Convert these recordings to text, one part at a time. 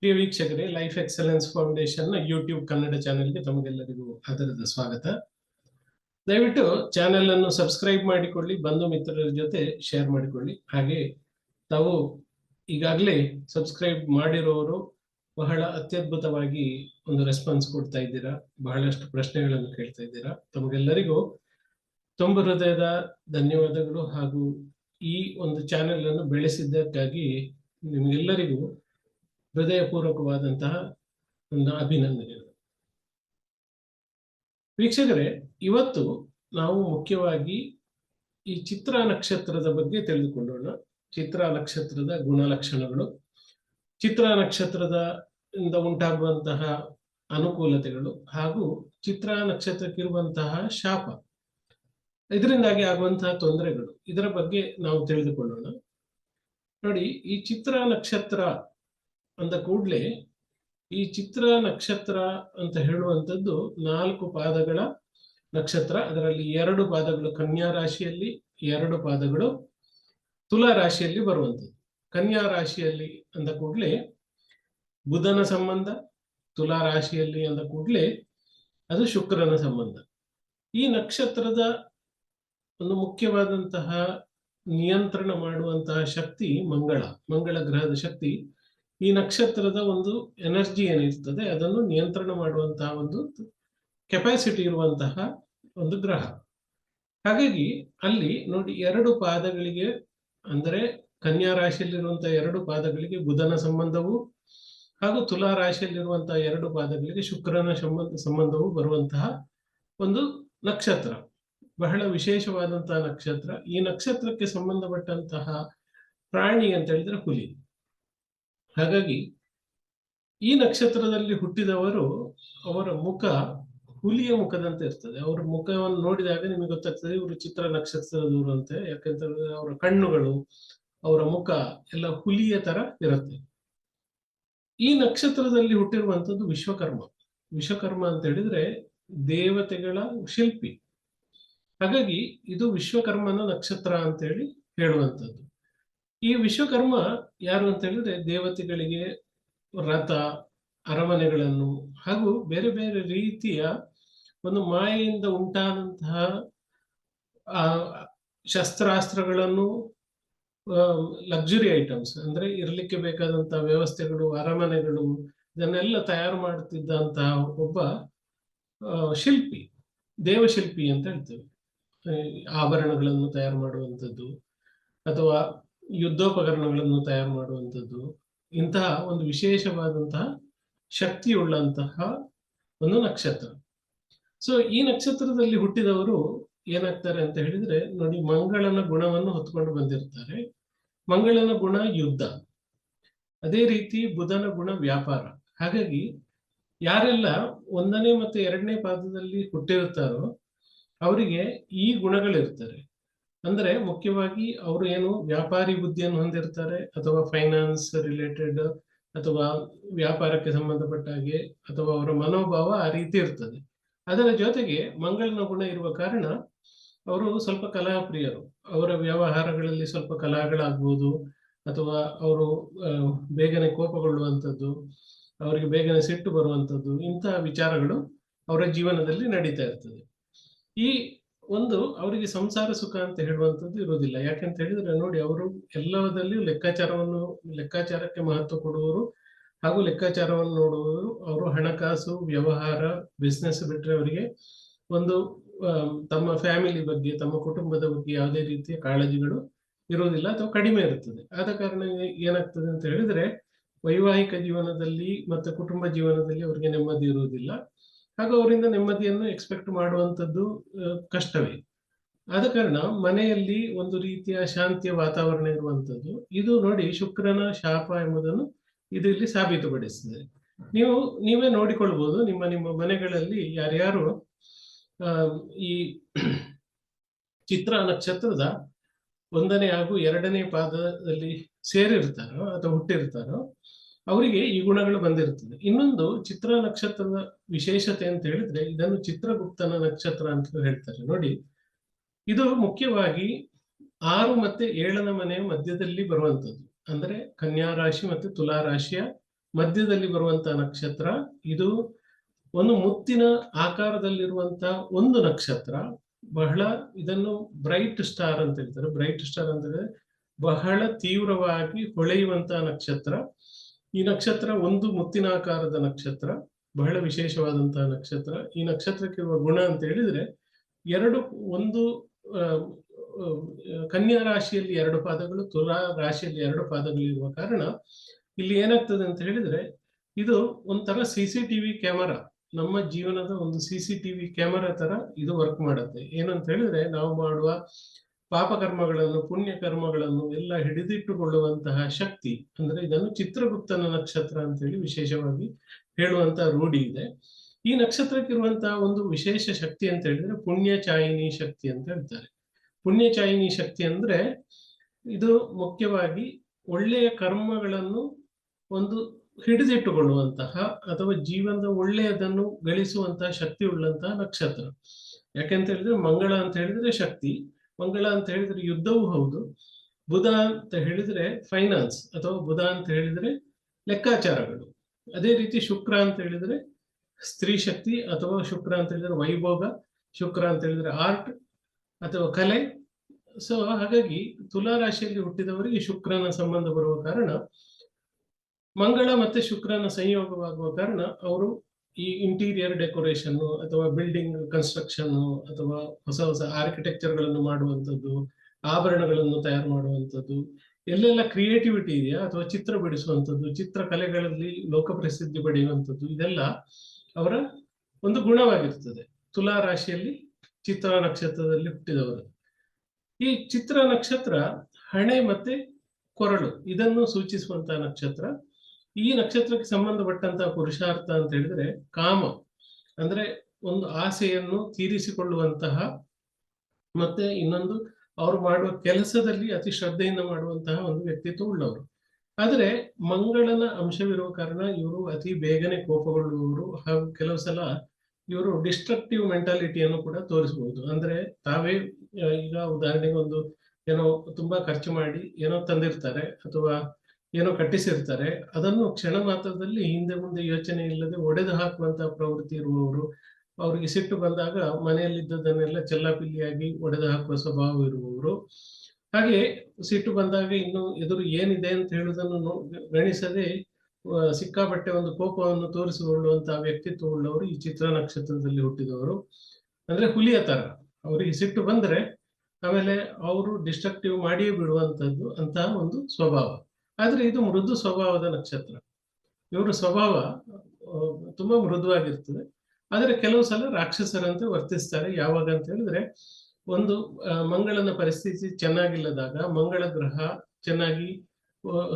ಪ್ರಿಯ ವೀಕ್ಷಕರೇ life excellence ಫೌಂಡೇಶನ್ನ YouTube Kannada ಚಾನೆಲ್ಗೆ ತಮಗೆಲ್ಲರಿಗೂ ಆದರದ ಸ್ವಾಗತ. ದಯವಿಟ್ಟು ಚಾನೆಲ್ ಅನ್ನು ಸಬ್ಸ್ಕ್ರೈಬ್ ಮಾಡಿಕೊಳ್ಳಿ, ಬಂಧು ಮಿತ್ರರ ಜೊತೆ ಶೇರ್ ಮಾಡಿಕೊಳ್ಳಿ. ಹಾಗೆ ತಾವು ಈಗಾಗಲೇ ಸಬ್ಸ್ಕ್ರೈಬ್ ಮಾಡಿರೋರು ಬಹಳ ಅತ್ಯದ್ಭುತವಾಗಿ ಒಂದು ರೆಸ್ಪಾನ್ಸ್ ಕೊಡ್ತಾ ಇದ್ದೀರಾ, ಬಹಳಷ್ಟು ಪ್ರಶ್ನೆಗಳನ್ನು ಕೇಳ್ತಾ ಇದ್ದೀರಾ. ತಮಗೆಲ್ಲರಿಗೂ ತುಂಬ ಹೃದಯದ ಧನ್ಯವಾದಗಳು ಹಾಗೂ ಈ ಒಂದು ಚಾನೆಲ್ ಅನ್ನು ಬೆಳೆಸಿದ್ದಕ್ಕಾಗಿ ನಿಮಗೆಲ್ಲರಿಗೂ ಹೃದಯಪೂರ್ವಕವಾದಂತಹ ಒಂದು ಅಭಿನಂದನೆಗಳು. ವೀಕ್ಷಕರೇ, ಇವತ್ತು ನಾವು ಮುಖ್ಯವಾಗಿ ಈ ಚಿತ್ರ ನಕ್ಷತ್ರದ ಬಗ್ಗೆ ತಿಳಿದುಕೊಳ್ಳೋಣ ಚಿತ್ರ ನಕ್ಷತ್ರದ ಗುಣಲಕ್ಷಣಗಳು. ಚಿತ್ರ ನಕ್ಷತ್ರದ ಇಂದ ಉಂಟಾಗುವಂತಹ ಅನುಕೂಲತೆಗಳು ಹಾಗೂ ಚಿತ್ರ ನಕ್ಷತ್ರಕ್ಕಿರುವಂತಹ ಶಾಪ. ಇದರಿಂದಾಗಿ ಆಗುವಂತಹ ತೊಂದರೆಗಳು. ಇದರ ಬಗ್ಗೆ ನಾವು ತಿಳಿದುಕೊಳ್ಳೋಣ. ನೋಡಿ, ಈ ಚಿತ್ರ ನಕ್ಷತ್ರ ಅಂದ ಕೂಡಲೇ ಈ ಚಿತ್ರ ನಕ್ಷತ್ರ ಅಂತ ಹೇಳುವಂಥದ್ದು ನಾಲ್ಕು ಪಾದಗಳ ನಕ್ಷತ್ರ. ಅದರಲ್ಲಿ ಎರಡು ಪಾದಗಳು ಕನ್ಯಾ ರಾಶಿಯಲ್ಲಿ, ಎರಡು ಪಾದಗಳು ತುಲಾ ರಾಶಿಯಲ್ಲಿ ಬರುವಂಥದ್ದು. ಕನ್ಯಾ ರಾಶಿಯಲ್ಲಿ ಅಂದ ಕೂಡಲೇ ಬುಧನ ಸಂಬಂಧ, ತುಲಾ ರಾಶಿಯಲ್ಲಿ ಅಂದ ಕೂಡಲೇ ಅದು ಶುಕ್ರನ ಸಂಬಂಧ. ಈ ನಕ್ಷತ್ರದ ಒಂದು ಮುಖ್ಯವಾದಂತಹ ನಿಯಂತ್ರಣ ಮಾಡುವಂತಹ ಶಕ್ತಿ ಮಂಗಳ ಮಂಗಳ ಗ್ರಹದ ಶಕ್ತಿ. ಈ ನಕ್ಷತ್ರದ ಒಂದು ಎನರ್ಜಿ ಏನಿರ್ತದೆ, ಅದನ್ನು ನಿಯಂತ್ರಣ ಮಾಡುವಂತಹ ಒಂದು ಕೆಪಾಸಿಟಿ ಇರುವಂತಹ ಒಂದು ಗ್ರಹ. ಹಾಗಾಗಿ ಅಲ್ಲಿ ನೋಡಿ ಎರಡು ಪಾದಗಳಿಗೆ, ಅಂದರೆ ಕನ್ಯಾ ರಾಶಿಯಲ್ಲಿರುವಂತಹ ಎರಡು ಪಾದಗಳಿಗೆ ಬುಧನ ಸಂಬಂಧವು ಹಾಗೂ ತುಲಾ ರಾಶಿಯಲ್ಲಿರುವಂತಹ ಎರಡು ಪಾದಗಳಿಗೆ ಶುಕ್ರನ ಸಂಬಂಧ, ಸಂಬಂಧವು ಬರುವಂತಹ ಒಂದು ನಕ್ಷತ್ರ. ಬಹಳ ವಿಶೇಷವಾದಂತಹ ನಕ್ಷತ್ರ. ಈ ನಕ್ಷತ್ರಕ್ಕೆ ಸಂಬಂಧಪಟ್ಟಂತಹ ಪ್ರಾಣಿ ಅಂತ ಹೇಳಿದ್ರೆ ಹುಲಿ. ಹಾಗಾಗಿ ಈ ನಕ್ಷತ್ರದಲ್ಲಿ ಹುಟ್ಟಿದವರು ಅವರ ಮುಖ ಹುಲಿಯ ಮುಖದಂತೆ ಇರ್ತದೆ. ಅವರ ಮುಖವನ್ನು ನೋಡಿದಾಗ ನಿಮಗೆ ಗೊತ್ತಾಗ್ತದೆ, ಇವರು ಚಿತ್ರ ನಕ್ಷತ್ರದವರು ಅಂತೆ. ಯಾಕಂತಂದ್ರೆ ಅವರ ಕಣ್ಣುಗಳು, ಅವರ ಮುಖ ಎಲ್ಲ ಹುಲಿಯ ತರ ಇರುತ್ತೆ. ಈ ನಕ್ಷತ್ರದಲ್ಲಿ ಹುಟ್ಟಿರುವಂತದ್ದು ವಿಶ್ವಕರ್ಮ. ವಿಶ್ವಕರ್ಮ ಅಂತ ಹೇಳಿದ್ರೆ ದೇವತೆಗಳ ಶಿಲ್ಪಿ. ಹಾಗಾಗಿ ಇದು ವಿಶ್ವಕರ್ಮನ ನಕ್ಷತ್ರ ಅಂತ ಹೇಳಿ ಹೇಳುವಂಥದ್ದು. ಈ ವಿಶ್ವಕರ್ಮ ಯಾರು ಅಂತ ಹೇಳಿದ್ರೆ ದೇವತೆಗಳಿಗೆ ರಥ, ಅರಮನೆಗಳನ್ನು ಹಾಗೂ ಬೇರೆ ಬೇರೆ ರೀತಿಯ ಒಂದು ಮಾಯೆಯಿಂದ ಉಂಟಾದಂತಹ ಶಸ್ತ್ರಾಸ್ತ್ರಗಳನ್ನು ಲಕ್ಸುರಿ ಐಟಮ್ಸ್ ಅಂದ್ರೆ ಇರಲಿಕ್ಕೆ ಬೇಕಾದಂತಹ ವ್ಯವಸ್ಥೆಗಳು, ಅರಮನೆಗಳು, ಇದನ್ನೆಲ್ಲ ತಯಾರು ಮಾಡುತ್ತಿದ್ದಂತಹ ಒಬ್ಬ ಶಿಲ್ಪಿ, ದೇವಶಿಲ್ಪಿ ಅಂತ ಹೇಳ್ತೇವೆ. ಆಭರಣಗಳನ್ನು ತಯಾರು ಮಾಡುವಂಥದ್ದು, ಅಥವಾ ಯುದ್ಧೋಪಕರಣಗಳನ್ನು ತಯಾರು ಮಾಡುವಂಥದ್ದು, ಇಂತಹ ಒಂದು ವಿಶೇಷವಾದಂತಹ ಶಕ್ತಿಯುಳ್ಳಂತಹ ಒಂದು ನಕ್ಷತ್ರ. ಸೊ ಈ ನಕ್ಷತ್ರದಲ್ಲಿ ಹುಟ್ಟಿದವರು ಏನಾಗ್ತಾರೆ ಅಂತ ಹೇಳಿದ್ರೆ, ನೋಡಿ ಮಂಗಳನ ಗುಣವನ್ನು ಹೊತ್ಕೊಂಡು ಬಂದಿರ್ತಾರೆ. ಮಂಗಳನ ಗುಣ ಯುದ್ಧ. ಅದೇ ರೀತಿ ಬುಧನ ಗುಣ ವ್ಯಾಪಾರ. ಹಾಗಾಗಿ ಯಾರೆಲ್ಲ ಒಂದನೇ ಮತ್ತು ಎರಡನೇ ಪಾದದಲ್ಲಿ ಹುಟ್ಟಿರುತ್ತಾರೋ ಅವರಿಗೆ ಈ ಗುಣಗಳಿರ್ತಾರೆ ಅಂದ್ರೆ ಮುಖ್ಯವಾಗಿ ಅವರು ಏನು ವ್ಯಾಪಾರಿ ಬುದ್ಧಿಯನ್ನು ಹೊಂದಿರ್ತಾರೆ, ಅಥವಾ ಫೈನಾನ್ಸ್ ರಿಲೇಟೆಡ್ ಅಥವಾ ವ್ಯಾಪಾರಕ್ಕೆ ಸಂಬಂಧಪಟ್ಟ ಹಾಗೆ, ಅಥವಾ ಅವರ ಮನೋಭಾವ ಆ ರೀತಿ ಇರ್ತದೆ. ಅದರ ಜೊತೆಗೆ ಮಂಗಳನ ಗುಣ ಇರುವ ಕಾರಣ ಅವರು ಸ್ವಲ್ಪ ಕಲಾಪ್ರಿಯರು. ಅವರ ವ್ಯವಹಾರಗಳಲ್ಲಿ ಸ್ವಲ್ಪ ಕಲಾಗಳಾಗ್ಬೋದು, ಅಥವಾ ಅವರು ಬೇಗನೆ ಕೋಪಗೊಳ್ಳುವಂಥದ್ದು, ಅವರಿಗೆ ಬೇಗನೆ ಸಿಟ್ಟು ಬರುವಂಥದ್ದು, ಇಂತಹ ವಿಚಾರಗಳು ಅವರ ಜೀವನದಲ್ಲಿ ನಡೀತಾ ಇರ್ತದೆ. ಈ ಒಂದು ಅವರಿಗೆ ಸಂಸಾರ ಸುಖ ಅಂತ ಹೇಳುವಂಥದ್ದು ಇರೋದಿಲ್ಲ ಯಾಕೆಂತ ಹೇಳಿದ್ರೆ ನೋಡಿ, ಅವರು ಎಲ್ಲದಲ್ಲಿಯೂ ಲೆಕ್ಕಾಚಾರವನ್ನು, ಲೆಕ್ಕಾಚಾರಕ್ಕೆ ಮಹತ್ವ ಕೊಡುವವರು ಹಾಗೂ ಲೆಕ್ಕಾಚಾರವನ್ನು ನೋಡುವವರು ಅವರು ಹಣಕಾಸು, ವ್ಯವಹಾರ ಬಿಸ್ನೆಸ್ ಬಿಟ್ಟರೆ ಅವರಿಗೆ ಒಂದು ತಮ್ಮ ಫ್ಯಾಮಿಲಿ ಬಗ್ಗೆ, ತಮ್ಮ ಕುಟುಂಬದ ಬಗ್ಗೆ ಯಾವುದೇ ರೀತಿಯ ಕಾಳಜಿಗಳು ಇರೋದಿಲ್ಲ ಅಥವಾ ಕಡಿಮೆ ಇರುತ್ತದೆ. ಆದ ಕಾರಣ ಏನಾಗ್ತದೆ ಅಂತ ಹೇಳಿದ್ರೆ, ವೈವಾಹಿಕ ಜೀವನದಲ್ಲಿ ಮತ್ತೆ ಕುಟುಂಬ ಜೀವನದಲ್ಲಿ ಅವರಿಗೆ ನೆಮ್ಮದಿ ಇರುವುದಿಲ್ಲ. ಹಾಗೂ ಅವರಿಂದ ನೆಮ್ಮದಿಯನ್ನು ಎಕ್ಸ್ಪೆಕ್ಟ್ ಮಾಡುವಂಥದ್ದು ಕಷ್ಟವೇ. ಆದ ಕಾರಣ ಮನೆಯಲ್ಲಿ ಒಂದು ರೀತಿಯ ಶಾಂತಿಯ ವಾತಾವರಣ ಇರುವಂಥದ್ದು, ಇದು ನೋಡಿ ಶುಕ್ರನ ಶಾಪ ಎಂಬುದನ್ನು ಇದರಲ್ಲಿ ಸಾಬೀತುಪಡಿಸ್ತದೆ. ನೀವು, ನೀವೇ ನೋಡಿಕೊಳ್ಬಹುದು ನಿಮ್ಮ ನಿಮ್ಮ ಮನೆಗಳಲ್ಲಿ ಯಾರ್ಯಾರು ಈ ಚಿತ್ರ ನಕ್ಷತ್ರದ ಒಂದನೇ ಹಾಗೂ ಎರಡನೇ ಪಾದದಲ್ಲಿ ಸೇರಿರ್ತಾರೋ ಅಥವಾ ಹುಟ್ಟಿರ್ತಾರೋ ಅವರಿಗೆ ಈ ಗುಣಗಳು ಬಂದಿರ್ತದೆ ಇನ್ನೊಂದು ಚಿತ್ರ ನಕ್ಷತ್ರದ ವಿಶೇಷತೆ ಅಂತ ಹೇಳಿದ್ರೆ ಇದನ್ನು ಚಿತ್ರಗುಪ್ತನ ನಕ್ಷತ್ರ ಅಂತ ಹೇಳ್ತಾರೆ. ನೋಡಿ, ಇದು ಮುಖ್ಯವಾಗಿ ಆರು ಮತ್ತೆ ಏಳನ ಮನೆಯ ಮಧ್ಯದಲ್ಲಿ ಬರುವಂತದ್ದು ಅಂದ್ರೆ ಕನ್ಯಾ ರಾಶಿ ಮತ್ತು ತುಲಾ ರಾಶಿಯ ಮಧ್ಯದಲ್ಲಿ ಬರುವಂತಹ ನಕ್ಷತ್ರ. ಇದು ಒಂದು ಮುತ್ತಿನ ಆಕಾರದಲ್ಲಿರುವಂತಹ ಒಂದು ನಕ್ಷತ್ರ. ಬಹಳ ಇದನ್ನು ಬ್ರೈಟ್ ಸ್ಟಾರ್ ಅಂತ ಹೇಳ್ತಾರೆ. ಬ್ರೈಟ್ ಸ್ಟಾರ್ ಅಂತಂದ್ರೆ ಬಹಳ ತೀವ್ರವಾಗಿ ಹೊಳೆಯುವಂತಹ ನಕ್ಷತ್ರ. ಈ ನಕ್ಷತ್ರ ಒಂದು ಮುತ್ತಿನ ಆಕಾರದ ನಕ್ಷತ್ರ, ಬಹಳ ವಿಶೇಷವಾದಂತಹ ನಕ್ಷತ್ರ. ಈ ನಕ್ಷತ್ರಕ್ಕಿರುವ ಗುಣ ಅಂತ ಹೇಳಿದ್ರೆ, ಎರಡು, ಒಂದು ಕನ್ಯಾ ರಾಶಿಯಲ್ಲಿ ಎರಡು ಪಾದಗಳು, ತುಲಾ ರಾಶಿಯಲ್ಲಿ ಎರಡು ಪಾದಗಳು ಇರುವ ಕಾರಣ ಇಲ್ಲಿ ಏನಾಗ್ತದೆ ಅಂತ ಹೇಳಿದ್ರೆ, ಇದು ಒಂಥರ ಸಿ ಸಿ ಟಿವಿ ಕ್ಯಾಮರಾ. ನಮ್ಮ ಜೀವನದ ಒಂದು ಸಿ ಸಿ ಟಿವಿ ಕ್ಯಾಮರಾ ತರ ಇದು ವರ್ಕ್ ಮಾಡುತ್ತೆ. ಏನಂತ ಹೇಳಿದ್ರೆ, ನಾವು ಮಾಡುವ ಪಾಪ ಕರ್ಮಗಳನ್ನು ಪುಣ್ಯ ಕರ್ಮಗಳನ್ನು ಎಲ್ಲ ಹಿಡಿದಿಟ್ಟುಕೊಳ್ಳುವಂತಹ ಶಕ್ತಿ, ಅಂದ್ರೆ ಇದನ್ನು ಚಿತ್ರಗುಪ್ತನ ನಕ್ಷತ್ರ ಅಂತ ಹೇಳಿ ವಿಶೇಷವಾಗಿ ಹೇಳುವಂತಹ ರೂಢಿ ಇದೆ. ಈ ನಕ್ಷತ್ರಕ್ಕಿರುವಂತಹ ಒಂದು ವಿಶೇಷ ಶಕ್ತಿ ಅಂತ ಹೇಳಿದ್ರೆ ಪುಣ್ಯ ಚಾಯಿನಿ ಶಕ್ತಿ ಅಂತ ಹೇಳ್ತಾರೆ. ಪುಣ್ಯ ಚಾಯಿನಿ ಶಕ್ತಿ ಅಂದ್ರೆ ಇದು ಮುಖ್ಯವಾಗಿ ಒಳ್ಳೆಯ ಕರ್ಮಗಳನ್ನು ಒಂದು ಹಿಡಿದಿಟ್ಟುಕೊಳ್ಳುವಂತಹ ಅಥವಾ ಜೀವನದ ಒಳ್ಳೆಯದನ್ನು ಗಳಿಸುವಂತಹ ಶಕ್ತಿ ಉಳ್ಳಂತಹ ನಕ್ಷತ್ರ. ಯಾಕೆಂತ ಹೇಳಿದ್ರೆ ಮಂಗಳ ಅಂತ ಹೇಳಿದ್ರೆ ಶಕ್ತಿ. ಮಂಗಳ ಅಂತ ಹೇಳಿದ್ರೆ ಯುದ್ಧವೂ ಹೌದು. ಬುಧ ಅಂತ ಹೇಳಿದ್ರೆ ಫೈನಾನ್ಸ್ ಅಥವಾ ಬುಧ ಅಂತ ಹೇಳಿದ್ರೆ ಲೆಕ್ಕಾಚಾರಗಳು. ಅದೇ ರೀತಿ ಶುಕ್ರ ಅಂತ ಹೇಳಿದ್ರೆ ಸ್ತ್ರೀ ಶಕ್ತಿ ಅಥವಾ ಶುಕ್ರ ಅಂತ ಹೇಳಿದ್ರೆ ವೈಭೋಗ, ಶುಕ್ರ ಅಂತ ಹೇಳಿದ್ರೆ ಆರ್ಟ್ ಅಥವಾ ಕಲೆ. ಸೊ ಹಾಗಾಗಿ ತುಲಾ ರಾಶಿಯಲ್ಲಿ ಹುಟ್ಟಿದವರಿಗೆ ಶುಕ್ರನ ಸಂಬಂಧ ಬರುವ ಕಾರಣ, ಮಂಗಳ ಮತ್ತೆ ಶುಕ್ರನ ಸಂಯೋಗವಾಗುವ ಕಾರಣ ಅವರು ಈ ಇಂಟೀರಿಯರ್ ಡೆಕೋರೇಷನ್ ಅಥವಾ ಬಿಲ್ಡಿಂಗ್ ಕನ್ಸ್ಟ್ರಕ್ಷನ್ ಅಥವಾ ಹೊಸ ಹೊಸ ಆರ್ಕಿಟೆಕ್ಚರ್ಗಳನ್ನು ಮಾಡುವಂಥದ್ದು, ಆಭರಣಗಳನ್ನು ತಯಾರು ಮಾಡುವಂಥದ್ದು, ಎಲ್ಲೆಲ್ಲ ಕ್ರಿಯೇಟಿವಿಟಿ ಇದೆಯಾ? ಅಥವಾ ಚಿತ್ರ ಬಿಡಿಸುವಂಥದ್ದು ಚಿತ್ರಕಲೆಗಳಲ್ಲಿ ಲೋಕಪ್ರಸಿದ್ಧಿ ಪಡೆಯುವಂಥದ್ದು, ಇದೆಲ್ಲ ಅವರ ಒಂದು ಗುಣವಾಗಿರ್ತದೆ. ತುಲಾ ರಾಶಿಯಲ್ಲಿ ಚಿತ್ರ ನಕ್ಷತ್ರದಲ್ಲಿ ಹುಟ್ಟಿದವರು. ಈ ಚಿತ್ರ ನಕ್ಷತ್ರ ಹಣೆ ಮತ್ತೆ ಕೊರಳು ಇದನ್ನು ಸೂಚಿಸುವಂತಹ ನಕ್ಷತ್ರ ಈ ನಕ್ಷತ್ರಕ್ಕೆ ಸಂಬಂಧಪಟ್ಟಂತಹ ಪುರುಷಾರ್ಥ ಅಂತ ಹೇಳಿದ್ರೆ ಕಾಮ, ಅಂದ್ರೆ ಒಂದು ಆಸೆಯನ್ನು ತೀರಿಸಿಕೊಳ್ಳುವಂತಹ ಮತ್ತೆ ಇನ್ನೊಂದು ಅವ್ರು ಮಾಡುವ ಕೆಲಸದಲ್ಲಿ ಅತಿ ಶ್ರದ್ಧೆಯಿಂದ ಮಾಡುವಂತಹ ಒಂದು ವ್ಯಕ್ತಿತ್ವ ಉಳ್ಳವರು. ಆದ್ರೆ ಮಂಗಳನ ಅಂಶವಿರುವ ಕಾರಣ ಇವರು ಅತಿ ಬೇಗನೆ ಕೋಪಗೊಳ್ಳುವವರು ಹಾಗೂ ಕೆಲವು ಸಲ ಇವರು ಡಿಸ್ಟ್ರಕ್ಟಿವ್ ಮೆಂಟಾಲಿಟಿಯನ್ನು ಕೂಡ ತೋರಿಸಬಹುದು. ಅಂದ್ರೆ ತಾವೇ ಈಗ ಉದಾಹರಣೆಗೆ ಒಂದು ಏನೋ ತುಂಬಾ ಖರ್ಚು ಮಾಡಿ ಏನೋ ತಂದಿರ್ತಾರೆ ಅಥವಾ ಏನೋ ಕಟ್ಟಿಸಿರ್ತಾರೆ. ಅದನ್ನು ಕ್ಷಣ ಮಾತ್ರದಲ್ಲಿ ಹಿಂದೆ ಮುಂದೆ ಯೋಚನೆ ಇಲ್ಲದೆ ಒಡೆದು ಹಾಕುವಂತಹ ಪ್ರವೃತ್ತಿ ಇರುವವರು, ಅವರಿಗೆ ಸಿಟ್ಟು ಬಂದಾಗ ಮನೆಯಲ್ಲಿದ್ದದನ್ನೆಲ್ಲ ಚೆಲ್ಲಾಪಿಲ್ಲಿಯಾಗಿ ಒಡೆದು ಹಾಕುವ ಸ್ವಭಾವ ಇರುವವರು. ಹಾಗೆ ಸಿಟ್ಟು ಬಂದಾಗ ಇನ್ನು ಎದುರು ಏನಿದೆ ಅಂತ ಹೇಳುವುದನ್ನು ಗಣಿಸದೆ ಸಿಕ್ಕಾಪಟ್ಟೆ ಒಂದು ಕೋಪವನ್ನು ತೋರಿಸಿಕೊಳ್ಳುವಂತಹ ವ್ಯಕ್ತಿತ್ವ ಉಳ್ಳವರು ಈ ಚಿತ್ರ ನಕ್ಷತ್ರದಲ್ಲಿ ಹುಟ್ಟಿದವರು. ಅಂದ್ರೆ ಹುಲಿಯ ತರ. ಅವರಿಗೆ ಸಿಟ್ಟು ಬಂದ್ರೆ ಆಮೇಲೆ ಅವರು ಡಿಸ್ಟ್ರಕ್ಟಿವ್ ಮಾಡಿಯೇ ಬಿಡುವಂತದ್ದು ಅಂತಹ ಒಂದು ಸ್ವಭಾವ. ಆದ್ರೆ ಇದು ಮೃದು ಸ್ವಭಾವದ ನಕ್ಷತ್ರ. ಇವರ ಸ್ವಭಾವ ತುಂಬ ಮೃದುವಾಗಿರ್ತದೆ. ಆದರೆ ಕೆಲವು ಸಲ ರಾಕ್ಷಸರಂತೆ ವರ್ತಿಸ್ತಾರೆ. ಯಾವಾಗ ಅಂತ ಹೇಳಿದ್ರೆ, ಒಂದು ಮಂಗಳನ ಪರಿಸ್ಥಿತಿ ಚೆನ್ನಾಗಿಲ್ಲದಾಗ, ಮಂಗಳ ಗ್ರಹ ಚೆನ್ನಾಗಿ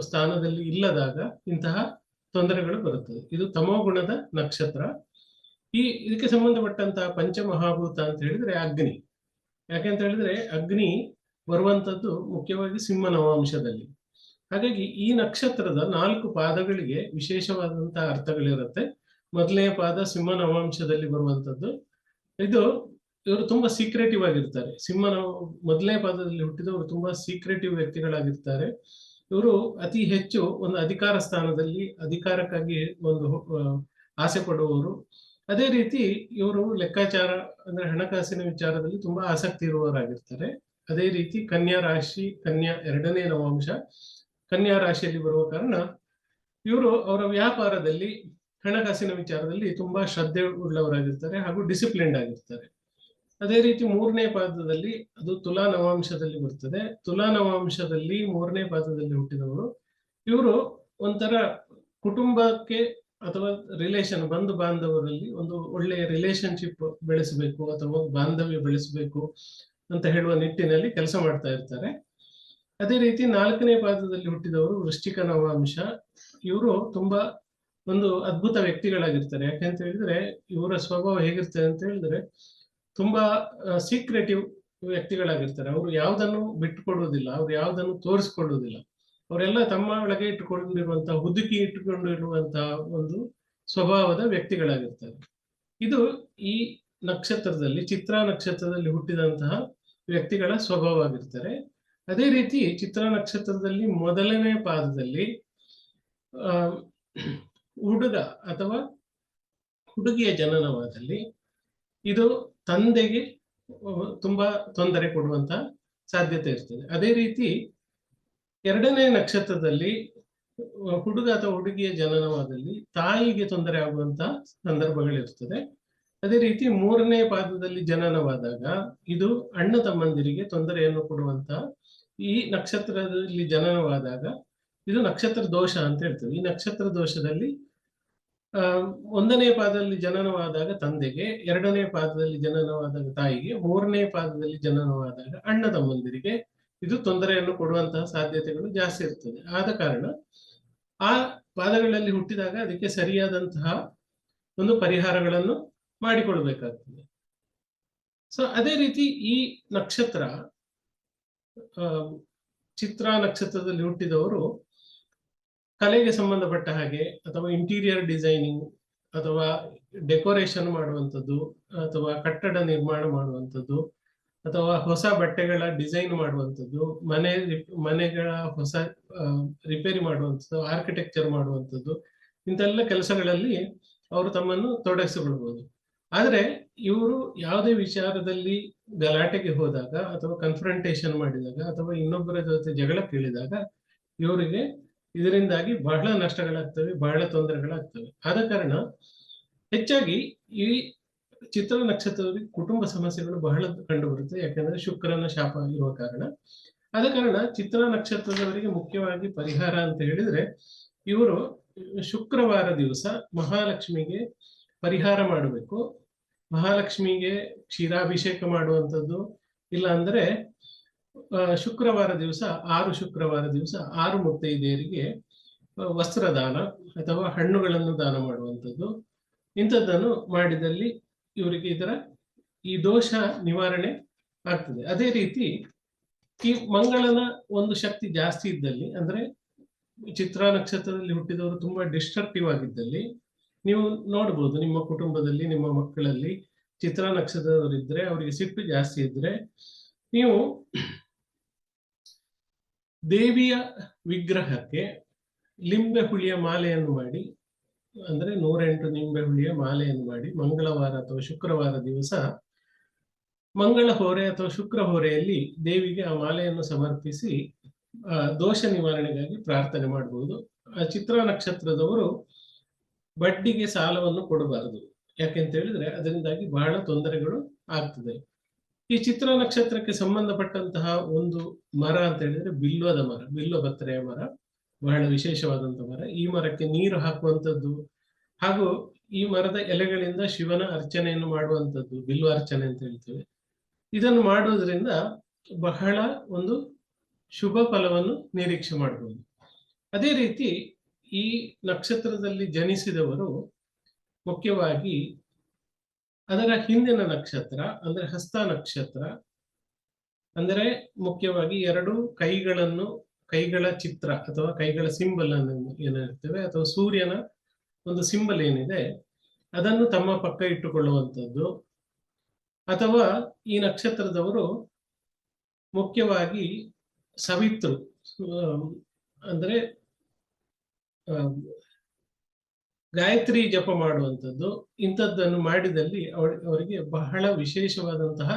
ಸ್ಥಾನದಲ್ಲಿ ಇಲ್ಲದಾಗ ಇಂತಹ ತೊಂದರೆಗಳು ಬರುತ್ತದೆ. ಇದು ತಮೋಗುಣದ ನಕ್ಷತ್ರ. ಈ, ಇದಕ್ಕೆ ಸಂಬಂಧಪಟ್ಟಂತಹ ಪಂಚಮಹಾಭೂತ ಅಂತ ಹೇಳಿದ್ರೆ ಅಗ್ನಿ. ಯಾಕೆಂತ ಹೇಳಿದ್ರೆ, ಅಗ್ನಿ ಬರುವಂತದ್ದು ಮುಖ್ಯವಾಗಿ ಸಿಂಹ ನವಾಂಶದಲ್ಲಿ. ಹಾಗಾಗಿ ಈ ನಕ್ಷತ್ರದ ನಾಲ್ಕು ಪಾದಗಳಿಗೆ ವಿಶೇಷವಾದಂತಹ ಅರ್ಥಗಳಿರುತ್ತೆ. ಮೊದಲನೆಯ ಪಾದ ಸಿಂಹ ನವಾಂಶದಲ್ಲಿ ಬರುವಂತದ್ದು ಇದು ಇವರು ತುಂಬಾ ಸೀಕ್ರೆಟಿವ್ ಆಗಿರ್ತಾರೆ. ಸಿಂಹ ಮೊದಲನೇ ಪಾದದಲ್ಲಿ ಹುಟ್ಟಿದವರು ತುಂಬಾ ಸೀಕ್ರೆಟಿವ್ ವ್ಯಕ್ತಿಗಳಾಗಿರ್ತಾರೆ. ಇವರು ಅತಿ ಹೆಚ್ಚು ಒಂದು ಅಧಿಕಾರ ಸ್ಥಾನದಲ್ಲಿ ಅಧಿಕಾರಕ್ಕಾಗಿ ಒಂದು ಆಸೆ ಪಡುವವರು. ಅದೇ ರೀತಿ ಇವರು ಲೆಕ್ಕಾಚಾರ ಅಂದ್ರೆ ಹಣಕಾಸಿನ ವಿಚಾರದಲ್ಲಿ ತುಂಬಾ ಆಸಕ್ತಿ ಇರುವವರಾಗಿರ್ತಾರೆ. ಅದೇ ರೀತಿ ಕನ್ಯಾ ರಾಶಿ, ಕನ್ಯಾ ಎರಡನೇ ನವಾಂಶ. ಕನ್ಯಾ ರಾಶಿಯಲ್ಲಿ ಬರುವ ಕಾರಣ ಇವರು ಅವರ ವ್ಯಾಪಾರದಲ್ಲಿ, ಹಣಕಾಸಿನ ವಿಚಾರದಲ್ಲಿ ತುಂಬಾ ಶ್ರದ್ಧೆ ಉಳ್ಳವರಾಗಿರ್ತಾರೆ ಹಾಗೂ ಡಿಸಿಪ್ಲಿನ್ಡ್ ಆಗಿರ್ತಾರೆ. ಅದೇ ರೀತಿ ಮೂರನೇ ಪಾದದಲ್ಲಿ ಅದು ತುಲಾ ನವಾಂಶದಲ್ಲಿ ಬರ್ತದೆ. ತುಲಾ ನವಾಂಶದಲ್ಲಿ ಮೂರನೇ ಪಾದದಲ್ಲಿ ಹುಟ್ಟಿದವರು, ಇವರು ಒಂಥರ ಕುಟುಂಬಕ್ಕೆ ಅಥವಾ ರಿಲೇಷನ್ ಬಂಧು ಬಾಂಧವರಲ್ಲಿ ಒಂದು ಒಳ್ಳೆಯ ರಿಲೇಶನ್ಶಿಪ್ ಬೆಳೆಸಬೇಕು ಅಥವಾ ಬಾಂಧವ್ಯ ಬೆಳೆಸಬೇಕು ಅಂತ ಹೇಳುವ ನಿಟ್ಟಿನಲ್ಲಿ ಕೆಲಸ ಮಾಡ್ತಾ ಇರ್ತಾರೆ. ಅದೇ ರೀತಿ ನಾಲ್ಕನೇ ಪಾದದಲ್ಲಿ ಹುಟ್ಟಿದವರು ವೃಶ್ಚಿಕ ನವಾಂಶ. ಇವರು ತುಂಬಾ ಒಂದು ಅದ್ಭುತ ವ್ಯಕ್ತಿಗಳಾಗಿರ್ತಾರೆ. ಯಾಕೆಂತ ಹೇಳಿದ್ರೆ ಇವರ ಸ್ವಭಾವ ಹೇಗಿರ್ತದೆ ಅಂತ ಹೇಳಿದ್ರೆ ತುಂಬಾ ಸೀಕ್ರೆಟಿವ್ ವ್ಯಕ್ತಿಗಳಾಗಿರ್ತಾರೆ. ಅವರು ಯಾವ್ದನ್ನು ಬಿಟ್ಟುಕೊಡುವುದಿಲ್ಲ. ಅವ್ರು ಯಾವ್ದನ್ನು ತೋರಿಸ್ಕೊಳ್ಳುವುದಿಲ್ಲ. ಅವರೆಲ್ಲ ತಮ್ಮ ಒಳಗೆ ಇಟ್ಟುಕೊಂಡಿರುವಂತಹ, ಹುದುಕಿ ಇಟ್ಟುಕೊಂಡಿರುವಂತಹ ಒಂದು ಸ್ವಭಾವದ ವ್ಯಕ್ತಿಗಳಾಗಿರ್ತಾರೆ. ಇದು ಈ ನಕ್ಷತ್ರದಲ್ಲಿ, ಚಿತ್ರ ನಕ್ಷತ್ರದಲ್ಲಿ ಹುಟ್ಟಿದಂತಹ ವ್ಯಕ್ತಿಗಳ ಸ್ವಭಾವ ಆಗಿರ್ತಾರೆ. ಅದೇ ರೀತಿ ಚಿತ್ರ ನಕ್ಷತ್ರದಲ್ಲಿ ಮೊದಲನೇ ಪಾದದಲ್ಲಿ ಹುಡುಗ ಅಥವಾ ಹುಡುಗಿಯ ಜನನವಾದಲ್ಲಿ ಇದು ತಂದೆಗೆ ತುಂಬಾ ತೊಂದರೆ ಕೊಡುವಂತ ಸಾಧ್ಯತೆ ಇರ್ತದೆ. ಅದೇ ರೀತಿ ಎರಡನೇ ನಕ್ಷತ್ರದಲ್ಲಿ, ಹುಡುಗ ಅಥವಾ ಹುಡುಗಿಯ ಜನನವಾದಲ್ಲಿ ತಾಯಿಗೆ ತೊಂದರೆ ಆಗುವಂತ ಸಂದರ್ಭಗಳಿರ್ತದೆ. ಅದೇ ರೀತಿ ಮೂರನೇ ಪಾದದಲ್ಲಿ ಜನನವಾದಾಗ ಇದು ಅಣ್ಣ ತಮ್ಮಂದಿರಿಗೆ ತೊಂದರೆಯನ್ನು ಕೊಡುವಂತ ಈ ನಕ್ಷತ್ರದಲ್ಲಿ ಜನನವಾದಾಗ ಇದು ನಕ್ಷತ್ರ ದೋಷ ಅಂತ ಹೇಳ್ತೇವೆ. ಈ ನಕ್ಷತ್ರ ದೋಷದಲ್ಲಿ ಒಂದನೇ ಪಾದದಲ್ಲಿ ಜನನವಾದಾಗ ತಂದೆಗೆ, ಎರಡನೇ ಪಾದದಲ್ಲಿ ಜನನವಾದಾಗ ತಾಯಿಗೆ, ಮೂರನೇ ಪಾದದಲ್ಲಿ ಜನನವಾದಾಗ ಅಣ್ಣ ತಮ್ಮಂದಿರಿಗೆ ಇದು ತೊಂದರೆಯನ್ನು ಕೊಡುವಂತಹ ಸಾಧ್ಯತೆಗಳು ಜಾಸ್ತಿ ಇರ್ತದೆ. ಆದ ಕಾರಣ ಆ ಪಾದಗಳಲ್ಲಿ ಹುಟ್ಟಿದಾಗ ಅದಕ್ಕೆ ಸರಿಯಾದಂತಹ ಒಂದು ಪರಿಹಾರಗಳನ್ನು ಮಾಡಿಕೊಳ್ಬೇಕಾಗ್ತದೆ. ಸೊ ಅದೇ ರೀತಿ ಈ ನಕ್ಷತ್ರ ಚಿತ್ರ ನಕ್ಷತ್ರದಲ್ಲಿ ಹುಟ್ಟಿದವರು ಕಲೆಗೆ ಸಂಬಂಧಪಟ್ಟ ಹಾಗೆ, ಅಥವಾ ಇಂಟೀರಿಯರ್ ಡಿಸೈನಿಂಗ್ ಅಥವಾ ಡೆಕೋರೇಷನ್ ಮಾಡುವಂಥದ್ದು, ಅಥವಾ ಕಟ್ಟಡ ನಿರ್ಮಾಣ ಮಾಡುವಂಥದ್ದು, ಅಥವಾ ಹೊಸ ಬಟ್ಟೆಗಳ ಡಿಸೈನ್ ಮಾಡುವಂಥದ್ದು, ಮನೆ ಮನೆಗಳ ಹೊಸ ರಿಪೇರಿ ಮಾಡುವಂಥದ್ದು ಆರ್ಕಿಟೆಕ್ಚರ್ ಮಾಡುವಂಥದ್ದು, ಇಂಥೆಲ್ಲ ಕೆಲಸಗಳಲ್ಲಿ ಅವರು ತಮ್ಮನ್ನು ತೊಡಗಿಸಿಕೊಳ್ಬಹುದು ಆದರೆ ಇವರು ಯಾವುದೇ ವಿಚಾರದಲ್ಲಿ ಗಲಾಟೆಗೆ ಹೋದಾಗ ಅಥವಾ ಕನ್ಫ್ರಂಟೇಷನ್ ಮಾಡಿದಾಗ ಅಥವಾ ಇನ್ನೊಬ್ಬರ ಜೊತೆ ಜಗಳ ಕೇಳಿದಾಗ ಇವರಿಗೆ ಇದರಿಂದಾಗಿ ಬಹಳ ನಷ್ಟಗಳಾಗ್ತವೆ, ಬಹಳ ತೊಂದರೆಗಳಾಗ್ತವೆ. ಆದ ಕಾರಣ ಹೆಚ್ಚಾಗಿ ಈ ಚಿತ್ರ ನಕ್ಷತ್ರದಲ್ಲಿ ಕುಟುಂಬ ಸಮಸ್ಯೆಗಳು ಬಹಳ ಕಂಡುಬರುತ್ತೆ. ಯಾಕಂದ್ರೆ ಶುಕ್ರನ ಶಾಪ ಇರುವ ಕಾರಣ. ಆದ ಕಾರಣ ಚಿತ್ರ ನಕ್ಷತ್ರದವರಿಗೆ ಮುಖ್ಯವಾಗಿ ಪರಿಹಾರ ಅಂತ ಹೇಳಿದ್ರೆ ಇವರು ಶುಕ್ರವಾರ ದಿವಸ ಮಹಾಲಕ್ಷ್ಮಿಗೆ ಪರಿಹಾರ ಮಾಡಬೇಕು. ಮಹಾಲಕ್ಷ್ಮಿಗೆ ಕ್ಷೀರಾಭಿಷೇಕ ಮಾಡುವಂಥದ್ದು. ಇಲ್ಲ ಅಂದ್ರೆ ಶುಕ್ರವಾರ ದಿವಸ, ಆರು ಶುಕ್ರವಾರ ದಿವಸ, ಆರು ಮುತ್ತೈದೆಯರಿಗೆ ವಸ್ತ್ರದಾನ ಅಥವಾ ಹಣ್ಣುಗಳನ್ನು ದಾನ ಮಾಡುವಂಥದ್ದು. ಇಂಥದ್ದನ್ನು ಮಾಡಿದಲ್ಲಿ ಇವರಿಗೆ ಇದರ ಈ ದೋಷ ನಿವಾರಣೆ ಆಗ್ತದೆ. ಅದೇ ರೀತಿ ಈ ಮಂಗಳನ ಒಂದು ಶಕ್ತಿ ಜಾಸ್ತಿ ಇದ್ದಲ್ಲಿ, ಅಂದ್ರೆ ಚಿತ್ರ ನಕ್ಷತ್ರದಲ್ಲಿ ಹುಟ್ಟಿದವರು ತುಂಬಾ ಡಿಸ್ಟ್ರಕ್ಟಿವ್ ಆಗಿದ್ದಲ್ಲಿ ನೀವು ನೋಡಬಹುದು ನಿಮ್ಮ ಕುಟುಂಬದಲ್ಲಿ, ನಿಮ್ಮ ಮಕ್ಕಳಲ್ಲಿ ಚಿತ್ರ ನಕ್ಷತ್ರದವರಿದ್ರೆ, ಅವರಿಗೆ ಸಿಟ್ಟು ಜಾಸ್ತಿ ಇದ್ರೆ, ನೀವು ದೇವಿಯ ವಿಗ್ರಹಕ್ಕೆ ಲಿಂಬೆ ಹುಳಿಯ ಮಾಲೆಯನ್ನು ಮಾಡಿ, ಅಂದ್ರೆ ನೂರೆಂಟು ನಿಂಬೆ ಹುಳಿಯ ಮಾಲೆಯನ್ನು ಮಾಡಿ, ಮಂಗಳವಾರ ಅಥವಾ ಶುಕ್ರವಾರ ದಿವಸ ಮಂಗಳ ಹೊರೆ ಅಥವಾ ಶುಕ್ರ ಹೊರೆಯಲ್ಲಿ ದೇವಿಗೆ ಆ ಮಾಲೆಯನ್ನು ಸಮರ್ಪಿಸಿ ದೋಷ ನಿವಾರಣೆಗಾಗಿ ಪ್ರಾರ್ಥನೆ ಮಾಡಬಹುದು ಆ ಚಿತ್ರ ನಕ್ಷತ್ರದವರು ಬಡ್ಡಿಗೆ ಸಾಲವನ್ನು ಕೊಡಬಾರದು. ಯಾಕೆಂತ ಹೇಳಿದ್ರೆ ಅದರಿಂದಾಗಿ ಬಹಳ ತೊಂದರೆಗಳು ಆಗ್ತದೆ. ಈ ಚಿತ್ರ ನಕ್ಷತ್ರಕ್ಕೆ ಸಂಬಂಧಪಟ್ಟಂತಹ ಒಂದು ಮರ ಅಂತ ಹೇಳಿದ್ರೆ ಬಿಲ್ವದ ಮರ, ಬಿಲ್ವ ಬತ್ತರೆಯ ಮರ, ಬಹಳ ವಿಶೇಷವಾದಂತಹ ಮರ. ಈ ಮರಕ್ಕೆ ನೀರು ಹಾಕುವಂಥದ್ದು ಹಾಗೂ ಈ ಮರದ ಎಲೆಗಳಿಂದ ಶಿವನ ಅರ್ಚನೆಯನ್ನು ಮಾಡುವಂಥದ್ದು ಬಿಲ್ವ ಅರ್ಚನೆ ಅಂತ ಹೇಳ್ತೇವೆ. ಇದನ್ನು ಮಾಡುವುದರಿಂದ ಬಹಳ ಒಂದು ಶುಭ ಫಲವನ್ನು ನಿರೀಕ್ಷೆ ಮಾಡಬಹುದು ಅದೇ ರೀತಿ ಈ ನಕ್ಷತ್ರದಲ್ಲಿ ಜನಿಸಿದವರು ಮುಖ್ಯವಾಗಿ ಅದರ ಹಿಂದಿನ ನಕ್ಷತ್ರ, ಅಂದ್ರೆ ಹಸ್ತ ನಕ್ಷತ್ರ, ಅಂದರೆ ಮುಖ್ಯವಾಗಿ ಎರಡು ಕೈಗಳನ್ನು, ಕೈಗಳ ಚಿತ್ರ ಅಥವಾ ಕೈಗಳ ಸಿಂಬಲ್ ಅನ್ನು ಏನಿರ್ತೇವೆ, ಅಥವಾ ಸೂರ್ಯನ ಒಂದು ಸಿಂಬಲ್ ಏನಿದೆ, ಅದನ್ನು ತಮ್ಮ ಪಕ್ಕ ಇಟ್ಟುಕೊಳ್ಳುವಂಥದ್ದು. ಅಥವಾ ಈ ನಕ್ಷತ್ರದವರು ಮುಖ್ಯವಾಗಿ ಸವಿತೃ, ಅಂದ್ರೆ ಗಾಯತ್ರಿ ಜಪ ಮಾಡುವಂಥದ್ದು, ಇಂಥದ್ದನ್ನು ಮಾಡಿದಲ್ಲಿ ಅವರ, ಅವರಿಗೆ ಬಹಳ ವಿಶೇಷವಾದಂತಹ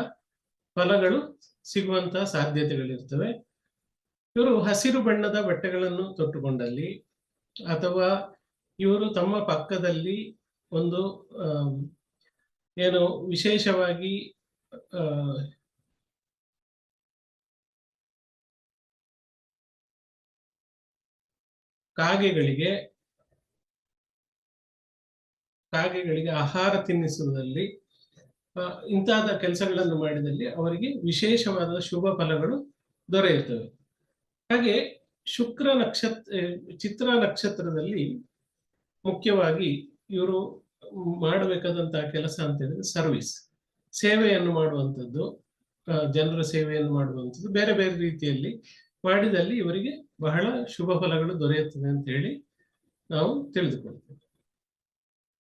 ಫಲಗಳು ಸಿಗುವಂತಹ ಸಾಧ್ಯತೆಗಳಿರ್ತವೆ. ಇವರು ಹಸಿರು ಬಣ್ಣದ ಬಟ್ಟೆಗಳನ್ನು ತೊಟ್ಟುಕೊಂಡಲ್ಲಿ ಅಥವಾ ಇವರು ತಮ್ಮ ಪಕ್ಕದಲ್ಲಿ ಒಂದು ಏನು ವಿಶೇಷವಾಗಿ ಕಾಗೆಗಳಿಗೆ ಕಾಗೆಗಳಿಗೆ ಆಹಾರ ತಿನ್ನಿಸುವುದಲ್ಲಿ ಇಂತಹ ಕೆಲಸಗಳನ್ನು ಮಾಡಿದಲ್ಲಿ ಅವರಿಗೆ ವಿಶೇಷವಾದ ಶುಭ ಫಲಗಳು ದೊರೆಯುತ್ತವೆ. ಹಾಗೆ ಶುಕ್ರ ನಕ್ಷತ್ರ ಚಿತ್ರ ನಕ್ಷತ್ರದಲ್ಲಿ ಮುಖ್ಯವಾಗಿ ಇವರು ಮಾಡಬೇಕಾದಂತಹ ಕೆಲಸ ಅಂತ ಹೇಳಿದ್ರೆ ಸರ್ವಿಸ್. ಸೇವೆಯನ್ನು ಮಾಡುವಂಥದ್ದು ಜನರ ಸೇವೆಯನ್ನು ಮಾಡುವಂಥದ್ದು, ಬೇರೆ ಬೇರೆ ರೀತಿಯಲ್ಲಿ ಮಾಡಿದಲ್ಲಿ ಇವರಿಗೆ ಬಹಳ ಶುಭ ಫಲಗಳು ದೊರೆಯುತ್ತದೆ ಅಂತ ಹೇಳಿ ನಾವು ತಿಳಿದುಕೊಳ್ತೇವೆ